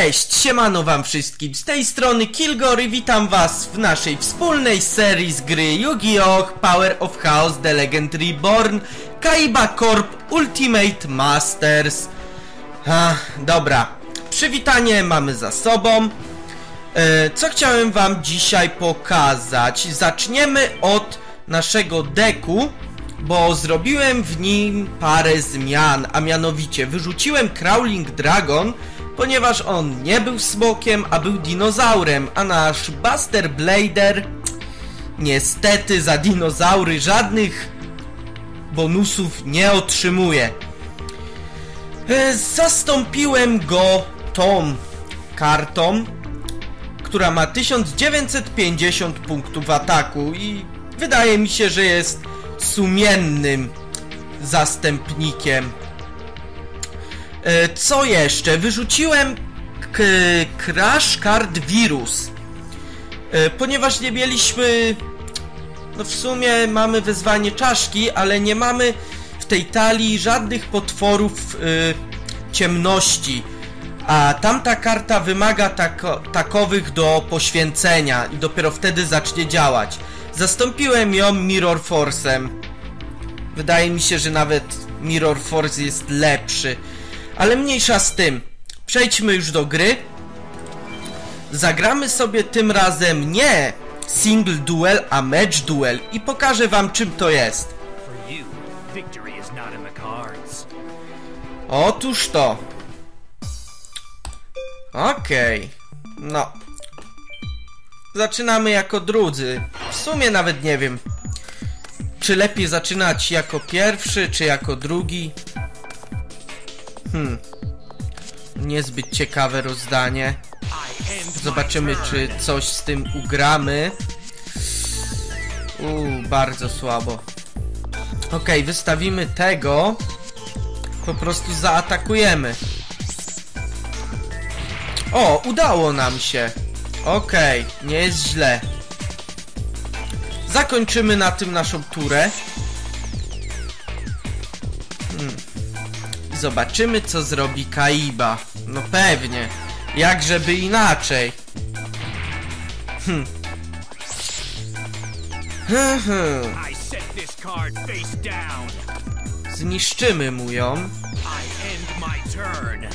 Cześć, siemano wam wszystkim, z tej strony Kilgory, witam was w naszej wspólnej serii z gry Yu-Gi-Oh! Power of Chaos The Legend Reborn Kaiba Corp Ultimate Masters A, Dobra, przywitanie mamy za sobą e, Co chciałem wam dzisiaj pokazać? Zaczniemy od naszego deku bo zrobiłem w nim parę zmian, a mianowicie wyrzuciłem Crawling Dragon, ponieważ on nie był smokiem, a był dinozaurem, a nasz Buster Blader niestety za dinozaury żadnych bonusów nie otrzymuje. E, Zastąpiłem go tą kartą, która ma 1950 punktów ataku i wydaje mi się, że jest sumiennym zastępnikiem. E, Co jeszcze? Wyrzuciłem Crash Card Virus. E, Ponieważ nie mieliśmy... No w sumie mamy wezwanie czaszki, ale nie mamy w tej talii żadnych potworów e, ciemności. A tamta karta wymaga tako, takowych do poświęcenia i dopiero wtedy zacznie działać. Zastąpiłem ją Mirror Force'em. Wydaje mi się, że nawet Mirror Force jest lepszy. Ale mniejsza z tym. Przejdźmy już do gry. Zagramy sobie tym razem nie single duel, a match duel i pokażę wam czym to jest. Otóż to. Okej. No. Zaczynamy jako drudzy. W sumie nawet nie wiem, czy lepiej zaczynać jako pierwszy, czy jako drugi. Hmm. Niezbyt ciekawe rozdanie. Zobaczymy, my czy coś z tym ugramy. Uuu, bardzo słabo. Okej, wystawimy tego. Po prostu zaatakujemy. O, udało nam się. Okej, nie jest źle. Zakończymy na tym naszą turę. Zobaczymy, co zrobi Kaiba. No pewnie. Jak żeby inaczej. Hmm. Hmm, hmm. Down. Zniszczymy mu ją, turn.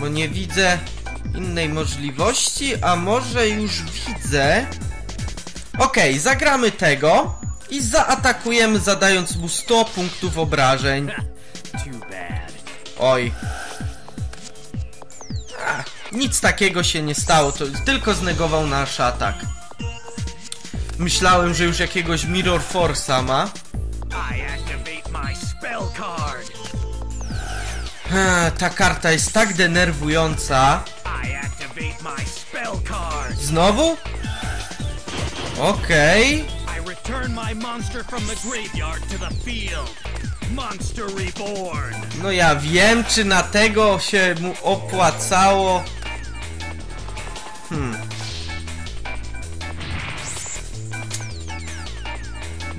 bo nie widzę innej możliwości, a może już widzę. Okej, zagramy tego i zaatakujemy zadając mu 100 punktów obrażeń. Oj. Nic takiego się nie stało, to tylko znegował nasz atak. Myślałem, że już jakiegoś Mirror Force'a ma. Ta karta jest tak denerwująca. Znowu? Okej. I No ja wiem, czy na tego się mu opłacało. Hmm.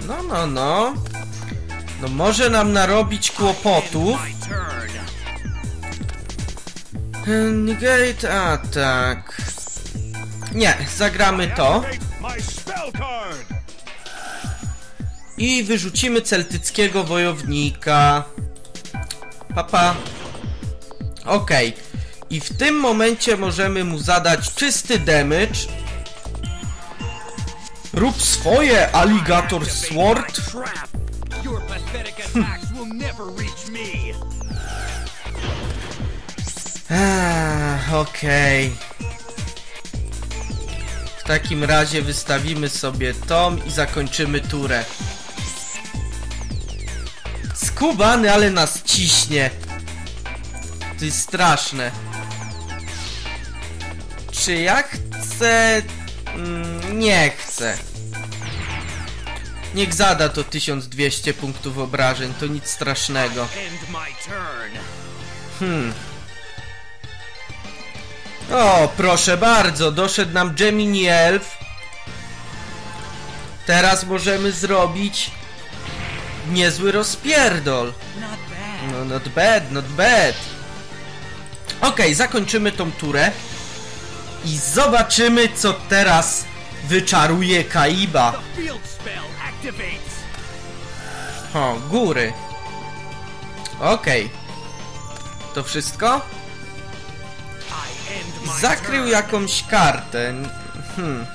No, no, no. No może nam narobić kłopotów. Negate atak. Nie, zagramy to. I wyrzucimy celtyckiego wojownika. Papa. Okej. I w tym momencie możemy mu zadać czysty damage. Rób swoje, Alligator Sword. Ach, Okej. W takim razie wystawimy sobie tom i zakończymy turę. Skubany, ale nas ciśnie. To jest straszne. Czy ja chcę... Mm, nie chcę. Niech zada to 1200 punktów obrażeń, to nic strasznego. Hmm. O, proszę bardzo, doszedł nam Gemini Elf. Teraz możemy zrobić niezły rozpierdol. Not bad. No, not bad, not bad. Okej, zakończymy tą turę i zobaczymy, co teraz wyczaruje Kaiba. O, góry. Okej. To wszystko? Zakrył jakąś kartę. Hmm.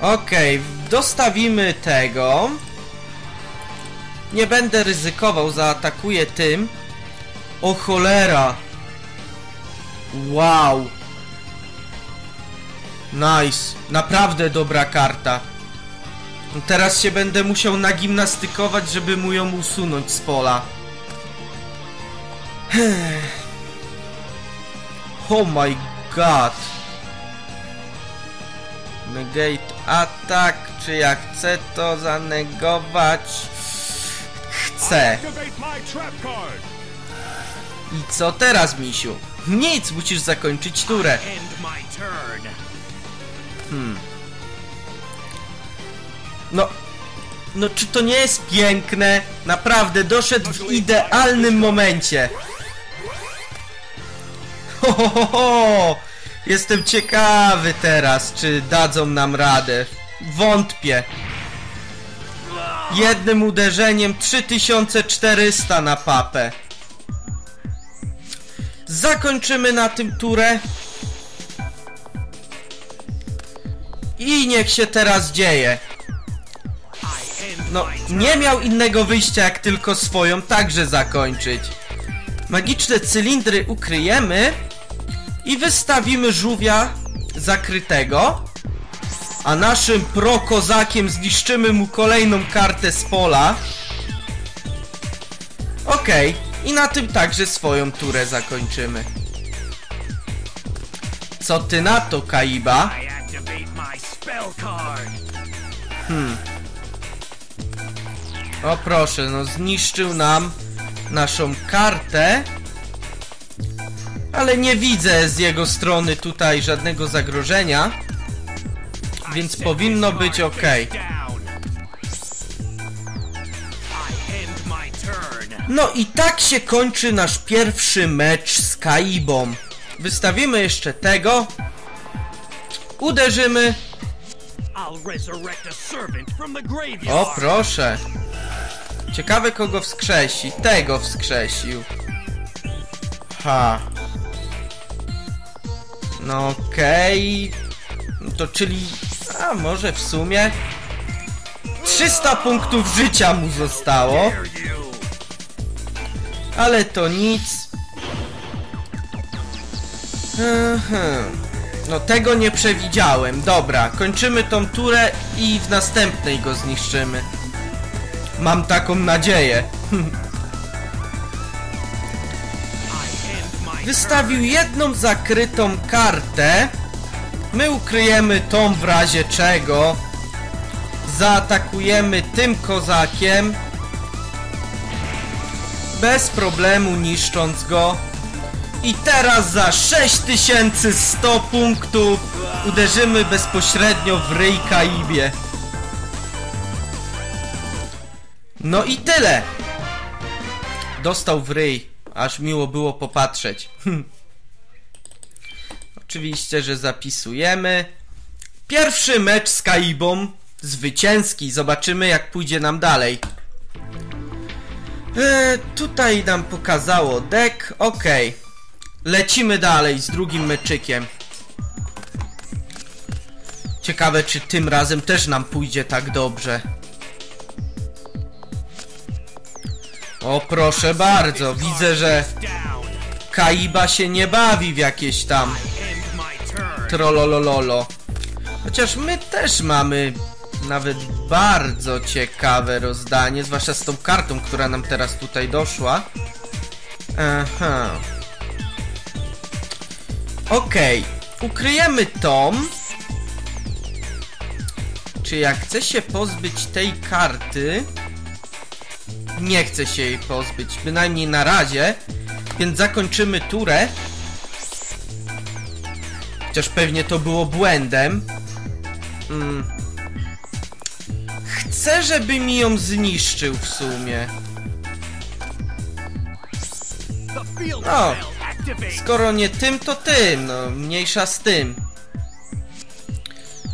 Okej, dostawimy tego. Nie będę ryzykował, zaatakuję tym. O cholera! Wow! Nice, naprawdę dobra karta. Teraz się będę musiał nagimnastykować, żeby mu ją usunąć z pola. Oh my god. Negate atak, czy ja chcę to zanegować? Card. I co teraz, misiu? Nic, musisz zakończyć turę. Turn. No, no czy to nie jest piękne? Naprawdę, doszedł w idealnym momencie. Ho, ho, ho, ho. Jestem ciekawy teraz, czy dadzą nam radę. Wątpię. Jednym uderzeniem 3400 na papę. Zakończymy na tym turę. I niech się teraz dzieje. No, nie miał innego wyjścia, jak tylko swoją także zakończyć. Magiczne cylindry ukryjemy i wystawimy żółwia zakrytego, a naszym prokozakiem zniszczymy mu kolejną kartę z pola. Okej, i na tym także swoją turę zakończymy. Co ty na to, Kaiba? Card. O proszę, no zniszczył nam naszą kartę. Ale nie widzę z jego strony tutaj żadnego zagrożenia. Więc powinno być ok. No i tak się kończy nasz pierwszy mecz z Kaibą. Wystawimy jeszcze tego. Uderzymy. O proszę. Ciekawe kogo wskrzesi. Tego wskrzesił. Ha. No okej. No To czyli... A może w sumie... 300 punktów życia mu zostało. Ale to nic. No tego nie przewidziałem. Dobra, kończymy tą turę i w następnej go zniszczymy. Mam taką nadzieję. Wystawił jedną zakrytą kartę. My ukryjemy tą w razie czego. Zaatakujemy tym kozakiem. Bez problemu niszcząc go. I teraz za 6100 punktów uderzymy bezpośrednio w ryj Kaibie. No i tyle. Dostał w ryj. Aż miło było popatrzeć. Oczywiście, że zapisujemy. Pierwszy mecz z Kaibą. Zwycięski. Zobaczymy jak pójdzie nam dalej. E, tutaj nam pokazało deck. Ok. Lecimy dalej z drugim meczykiem. Ciekawe, czy tym razem też nam pójdzie tak dobrze. O, proszę bardzo. Widzę, że. Kaiba się nie bawi w jakieś tam Trollolololo. Chociaż my też mamy nawet bardzo ciekawe rozdanie, zwłaszcza z tą kartą, która nam teraz tutaj doszła. Aha. Okej, ukryjemy tom. Czy jak chcę się pozbyć tej karty? Nie chcę się jej pozbyć, bynajmniej na razie. Więc zakończymy turę. Chociaż pewnie to było błędem. Mm. Chcę, żeby mi ją zniszczył w sumie. Activates. Skoro nie tym, to tym, no mniejsza z tym.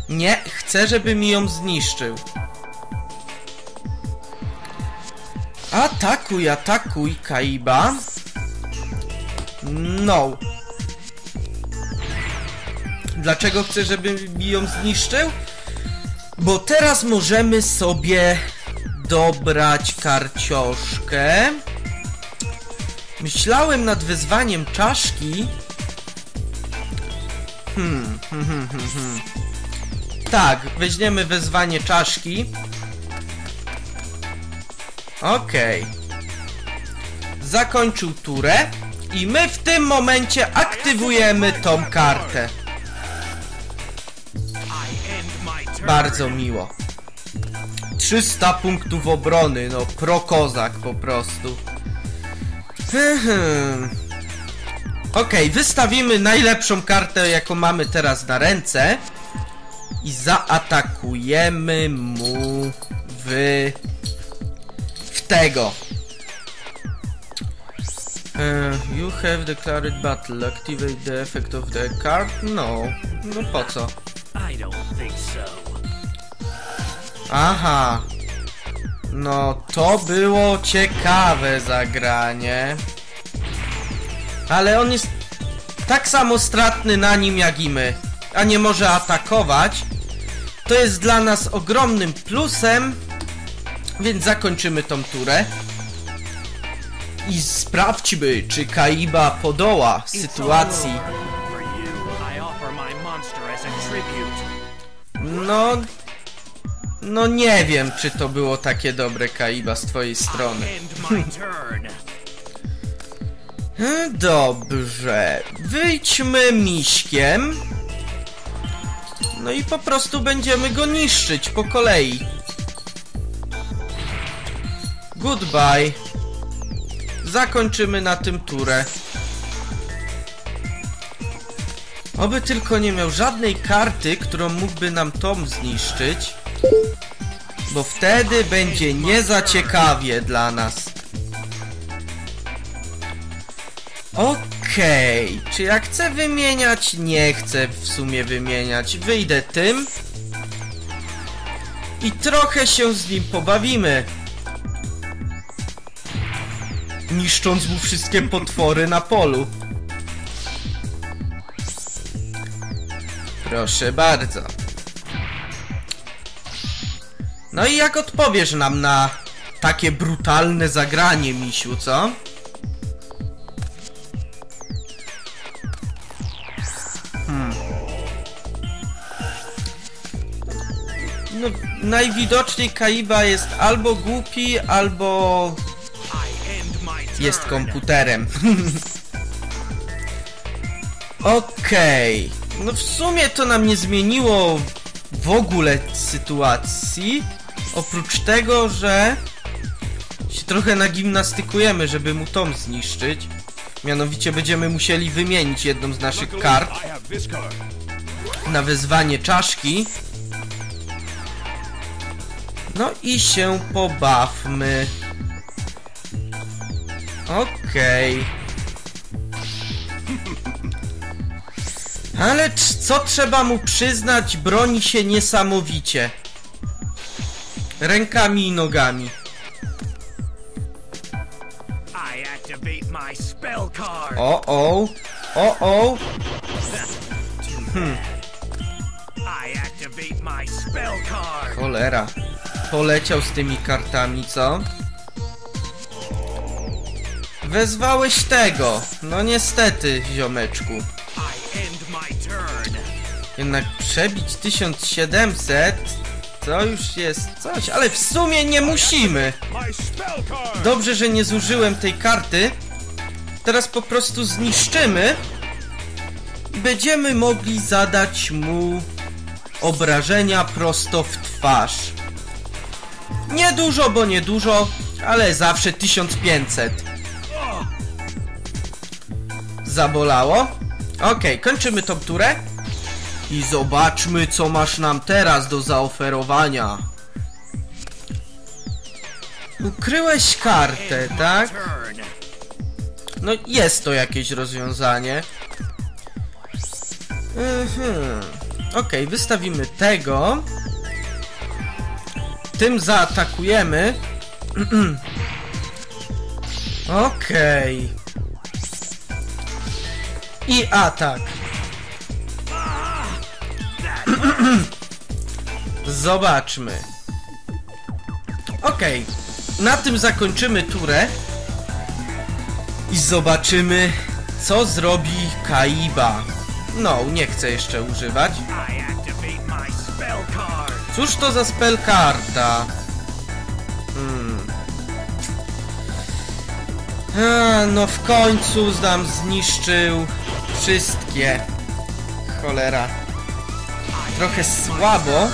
Nie, chcę, żeby mi ją zniszczył. Atakuj, atakuj, Kaiba. No. Dlaczego chcę, żeby mi ją zniszczył? Bo teraz możemy sobie dobrać karcioszkę. Myślałem nad wyzwaniem czaszki. Hmm, hmm, hmm, hmm, hmm. Tak, weźmiemy wezwanie czaszki. Okej. Zakończył turę. I my w tym momencie aktywujemy tą kartę. Bardzo miło. 300 punktów obrony, no pro kozak po prostu. Okej, wystawimy najlepszą kartę, jaką mamy teraz na ręce. I zaatakujemy mu w... w tego. Eh, you have declared battle. Activate the effect of the card? No. No po co? I don't think so. Aha. No to było ciekawe zagranie. Ale on jest tak samo stratny na nim jak i my, a nie może atakować. To jest dla nas ogromnym plusem, więc zakończymy tą turę. I sprawdźmy, czy Kaiba podoła sytuacji. No... No nie wiem, czy to było takie dobre Kaiba z twojej strony. Dobrze. Wyjdźmy miśkiem. No i po prostu będziemy go niszczyć po kolei. Goodbye. Zakończymy na tym turę. Oby tylko nie miał żadnej karty, którą mógłby nam Tom zniszczyć. Bo wtedy będzie nie za ciekawie dla nas. Okej, czy ja chcę wymieniać? Nie chcę w sumie wymieniać. Wyjdę tym. I trochę się z nim pobawimy. Niszcząc mu wszystkie potwory na polu. Proszę bardzo. No i jak odpowiesz nam na takie brutalne zagranie, misiu, co? No, najwidoczniej Kaiba jest albo głupi, albo jest komputerem. Okej. No w sumie to nam nie zmieniło w ogóle sytuacji. Oprócz tego, że się trochę nagimnastykujemy, żeby mu tom zniszczyć. Mianowicie będziemy musieli wymienić jedną z naszych kart na wezwanie czaszki. No i się pobawmy. Okej. Ale c- co trzeba mu przyznać, broni się niesamowicie. Rękami i nogami. O o, o o, card. cholera. Poleciał z tymi kartami, co? Wezwałeś tego. No niestety, ziomeczku. Jednak przebić 1700 to już jest coś, ale w sumie nie musimy. Dobrze, że nie zużyłem tej karty. Teraz po prostu zniszczymy. Będziemy mogli zadać mu obrażenia prosto w twarz. Nie dużo, bo nie dużo, ale zawsze 1500. Zabolało? Okej, kończymy tą turę. I zobaczmy, co masz nam teraz do zaoferowania. Ukryłeś kartę, tak? No jest to jakieś rozwiązanie. Mhm. Okej, wystawimy tego. Tym zaatakujemy. Okej. I atak. Zobaczmy. Okej. Na tym zakończymy turę. I zobaczymy, co zrobi Kaiba. No, nie chcę jeszcze używać. Cóż to za spell karta? Hmm. A, no w końcu nam zniszczył wszystkie. Cholera. Trochę słabo.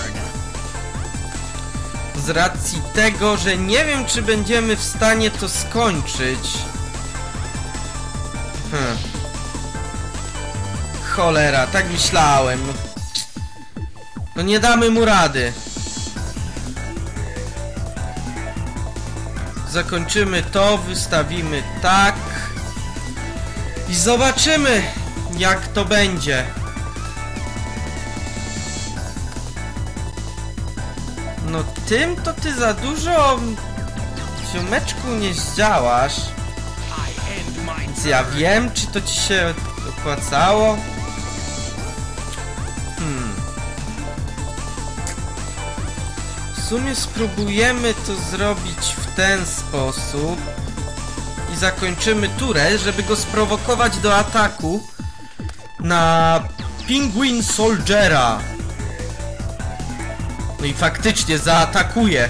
Racji tego, że nie wiem czy będziemy w stanie to skończyć. Hmm. Cholera, tak myślałem. No nie damy mu rady. Zakończymy to, wystawimy tak. I zobaczymy, jak to będzie. Tym to ty za dużo ziomeczku nie zdziałasz. Więc ja wiem, czy to ci się opłacało. Hmm. W sumie spróbujemy to zrobić w ten sposób. I zakończymy turę, żeby go sprowokować do ataku na Penguin Soldiera. No i faktycznie zaatakuje.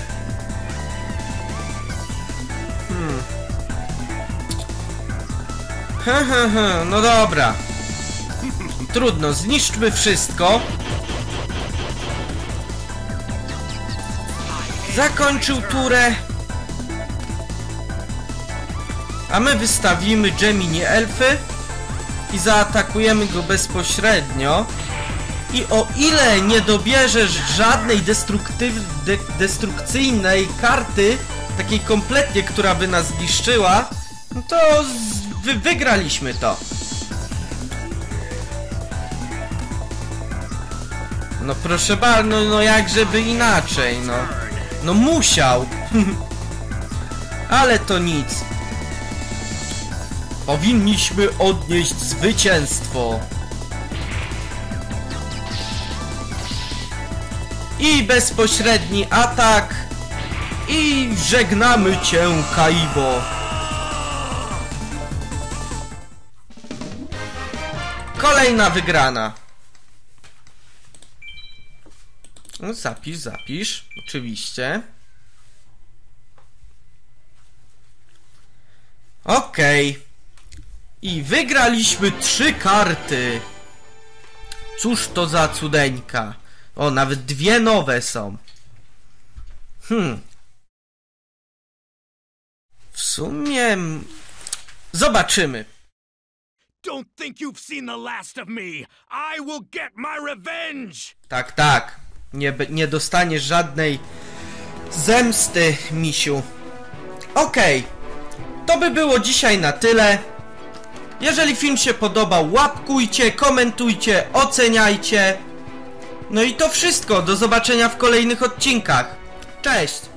He, he, he, no dobra. Trudno, zniszczmy wszystko. Zakończył turę. A my wystawimy Gemini Elfy i zaatakujemy go bezpośrednio. I o ile nie dobierzesz żadnej destruktyw, de, destrukcyjnej karty, takiej kompletnie, która by nas zniszczyła, no to wy, wygraliśmy to. No proszę bardzo, no, no jak żeby inaczej, no. No musiał. Ale to nic. Powinniśmy odnieść zwycięstwo. I bezpośredni atak. I żegnamy cię, Kaibo. Kolejna wygrana. No, zapisz, zapisz, oczywiście. Okej. I wygraliśmy trzy karty. Cóż to za cudeńka. O, nawet dwie nowe są. Hmm. W sumie... Zobaczymy. Don't think you've seen the last of me. I will get my revenge. Tak, tak. Nie, nie dostaniesz żadnej zemsty, misiu. Okej. To by było dzisiaj na tyle. Jeżeli film się podobał, łapkujcie, komentujcie, oceniajcie. No i to wszystko. Do zobaczenia w kolejnych odcinkach. Cześć!